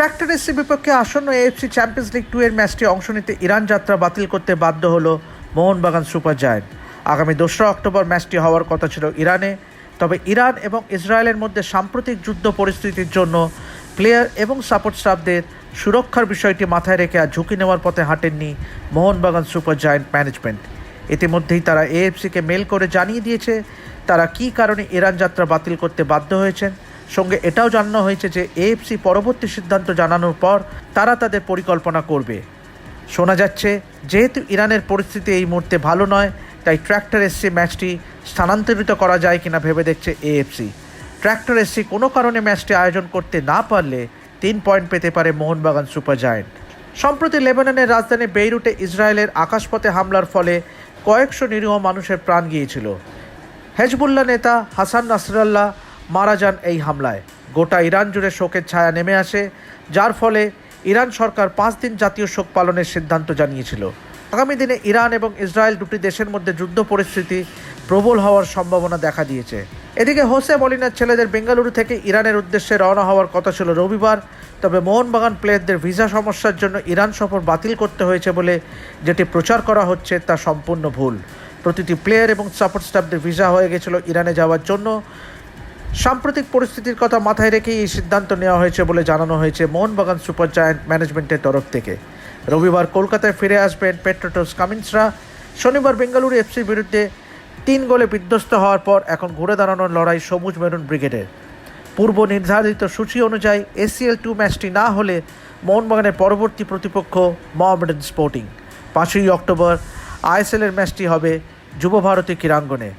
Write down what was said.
Tractor বিপক্ষে আসন্ন AFC champions league two এর ম্যাচটি অংশ নিতে ইরান যাত্রা বাতিল করতে বাধ্য হলো মোহনবাগান সুপার জায়ান্ট। আগামী দোসরা অক্টোবর ম্যাচটি হওয়ার কথা ছিল ইরানে। তবে ইরান এবং ইসরায়েলের মধ্যে সাম্প্রতিক যুদ্ধ পরিস্থিতির জন্য প্লেয়ার এবং সাপোর্ট স্টাফদের সুরক্ষার বিষয়টি মাথায় রেখে আর ঝুঁকি নেওয়ার পথে হাঁটেননি মোহনবাগান সুপার জায়ান্ট ম্যানেজমেন্ট। ইতিমধ্যেই তারা এএফসিকে মেল করে জানিয়ে দিয়েছে তারা কী কারণে ইরান যাত্রা বাতিল করতে বাধ্য হয়েছেন। সঙ্গে এটাও জানানো হয়েছে যে এএফসি পরবর্তী সিদ্ধান্ত জানানোর পর তারা তাদের পরিকল্পনা করবে। শোনা যাচ্ছে, যেহেতু ইরানের পরিস্থিতি এই মুহূর্তে ভালো নয়, তাই ট্র্যাক্টর এসসি ম্যাচটি স্থানান্তরিত করা যায় কিনা ভেবে দেখছে এএফসি ট্র্যাক্টর এসসি কোনো কারণে ম্যাচটি আয়োজন করতে না পারলে তিন পয়েন্ট পেতে পারে মোহনবাগান সুপার জায়েন্ট। সম্প্রতি লেবাননের রাজধানী বেইরুটে ইসরায়েলের আকাশপথে হামলার ফলে কয়েকশো নিরীহ মানুষের প্রাণ গিয়েছিল। হেজবুল্লাহ নেতা হাসান নাসরাল্লাহ মারা যান এই হামলায়। গোটা ইরান জুড়ে শোকের ছায়া নেমে আসে, যার ফলে ইরান সরকার পাঁচ দিন জাতীয় শোক পালনের সিদ্ধান্ত জানিয়েছিল। আগামী দিনে ইরান এবং ইসরায়েল দুটি দেশের মধ্যে যুদ্ধ পরিস্থিতি প্রবল হওয়ার সম্ভাবনা দেখা দিয়েছে। এদিকে হোসে মলিনার ছেলেদের বেঙ্গালুরু থেকে ইরানের উদ্দেশ্যে রওনা হওয়ার কথা ছিল রবিবার, তবে মোহনবাগান প্লেয়ারদের ভিসা সমস্যার জন্য ইরান সফর বাতিল করতে হয়েছে বলে যেটি প্রচার করা হচ্ছে তা সম্পূর্ণ ভুল। প্রতিটি প্লেয়ার এবং সাপোর্ট স্টাফদের ভিসা হয়ে গেছিল ইরানে যাওয়ার জন্য। সাম্প্রতিক পরিস্থিতির কথা মাথায় রেখেই এই সিদ্ধান্ত নেওয়া হয়েছে বলে জানানো হয়েছে মোহনবাগান সুপার জায়ান্ট ম্যানেজমেন্টের তরফ থেকে। রবিবার কলকাতায় ফিরে আসবেন পেট্রোটোস কামিন্সরা। শনিবার বেঙ্গালুরু এফসির বিরুদ্ধে তিন গোলে বিধ্বস্ত হওয়ার পর এখন ঘুরে দাঁড়ানোর লড়াই সবুজ মেরুন ব্রিগেডের। পূর্ব নির্ধারিত সূচি অনুযায়ী এসিএল টু ম্যাচটি না হলে মোহনবাগানের পরবর্তী প্রতিপক্ষ মোহামেডান স্পোর্টিং। পাঁচই অক্টোবর আইএসএলের ম্যাচটি হবে যুব ভারতী ক্রীড়াঙ্গনে।